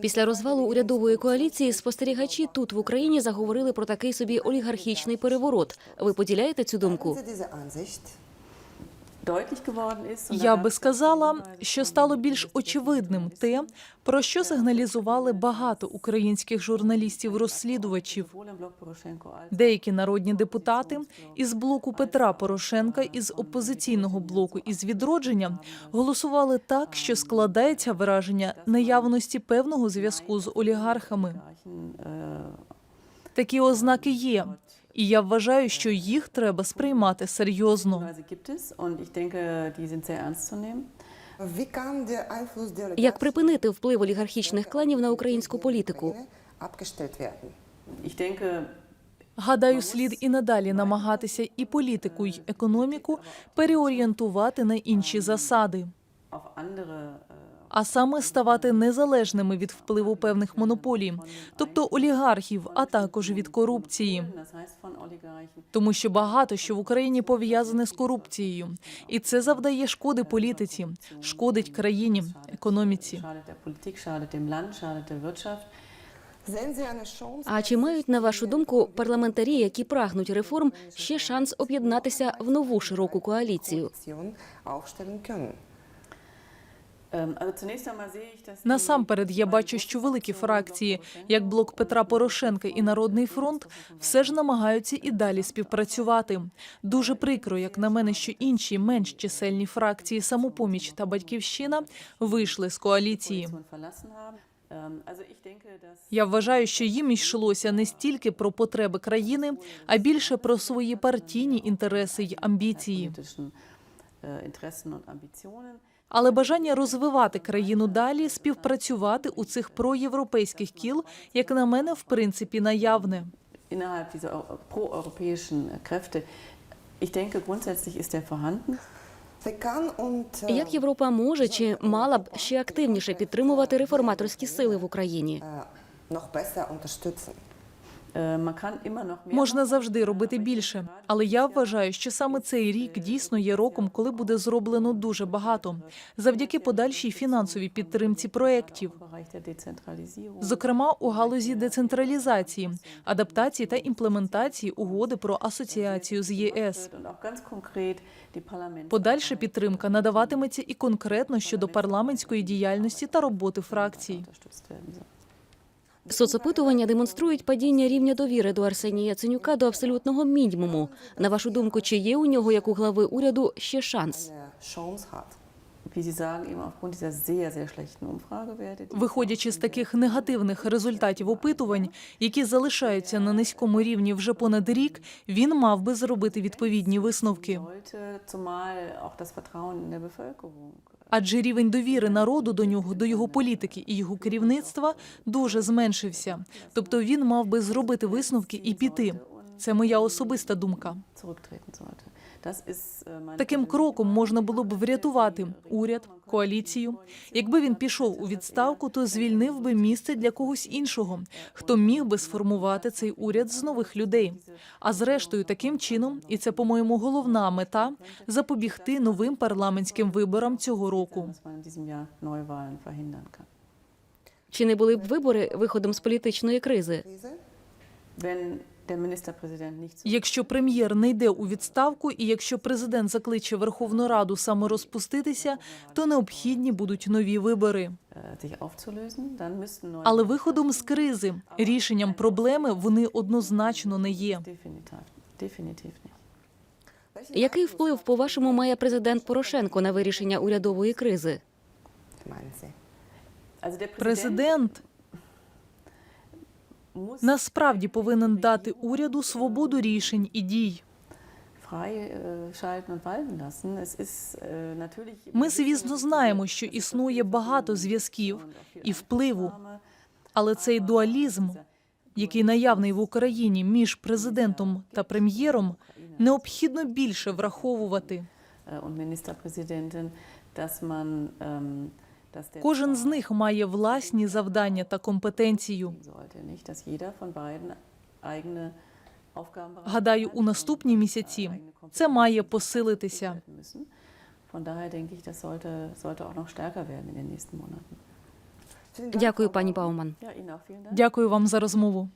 Після розвалу урядової коаліції спостерігачі тут в Україні заговорили про такий собі олігархічний переворот. Ви поділяєте цю думку? Я би сказала, що стало більш очевидним те, про що сигналізували багато українських журналістів-розслідувачів. Деякі народні депутати із блоку Петра Порошенка із опозиційного блоку із відродження голосували так, що складається враження наявності певного зв'язку з олігархами. Такі ознаки є, і я вважаю, що їх треба сприймати серйозно. Як припинити вплив олігархічних кланів на українську політику? Гадаю, слід і надалі намагатися і політику, й економіку переорієнтувати на інші засади, а саме ставати незалежними від впливу певних монополій, тобто олігархів, а також від корупції. Тому що багато що в Україні пов'язане з корупцією, і це завдає шкоди політиці, шкодить країні, економіці. А чи мають на вашу думку парламентарі, які прагнуть реформ, ще шанс об'єднатися в нову широку коаліцію? Насамперед, я бачу, що великі фракції, як блок Петра Порошенка і Народний фронт, все ж намагаються і далі співпрацювати. Дуже прикро, як на мене, що інші менш чисельні фракції самопоміч та батьківщина вийшли з коаліції. Я вважаю, що їм йшлося не стільки про потреби країни, а більше про свої партійні інтереси й амбіції. Але бажання розвивати країну далі, співпрацювати у цих проєвропейських кіл, як на мене, в принципі, наявне. innerhalb dieser eu- proeuropäischen Kräfte. Ich denke, grundsätzlich ist er vorhanden. Як Європа може чи мала б ще активніше підтримувати реформаторські сили в Україні? Можна завжди робити більше, але я вважаю, що саме цей рік дійсно є роком, коли буде зроблено дуже багато, завдяки подальшій фінансовій підтримці проєктів. Зокрема, у галузі децентралізації, адаптації та імплементації угоди про асоціацію з ЄС. Подальша підтримка надаватиметься і конкретно щодо парламентської діяльності та роботи фракцій. Соцопитування демонструють падіння рівня довіри до Арсенія Яценюка до абсолютного мінімуму. На вашу думку, чи є у нього як у глави уряду ще шанс? Виходячи з таких негативних результатів опитувань, які залишаються на низькому рівні вже понад рік, він мав би зробити відповідні висновки. Адже рівень довіри народу до нього, до його політики і його керівництва дуже зменшився. Тобто він мав би зробити висновки і піти. Це моя особиста думка. Äh, Таким кроком можна було б врятувати уряд, коаліцію. Якби він пішов у відставку, то звільнив би місце для когось іншого, хто міг би сформувати цей уряд з нових людей. А зрештою, таким чином, і це, по-моєму, головна мета запобігти новим парламентським виборам цього року. Чи не були б вибори виходом з політичної кризи? Якщо прем'єр не йде у відставку, і якщо президент закличе Верховну Раду саморозпуститися, то необхідні будуть нові вибори. neue Але виходом з кризи, рішенням проблеми вони однозначно не є. Який вплив, по-вашому, має президент Порошенко на вирішення урядової кризи? Президент насправді повинен дати уряду свободу рішень і дій. äh, natürlich Ми, звісно, знаємо, що існує багато зв'язків і впливу, але цей дуалізм, який наявний в Україні між президентом та прем'єром, необхідно більше враховувати. Äh, ähm, Кожен з них має власні завдання та компетенцію. Гадаю, у наступні місяці це має посилитися. Дякую, пані Бауман. Дякую вам за розмову.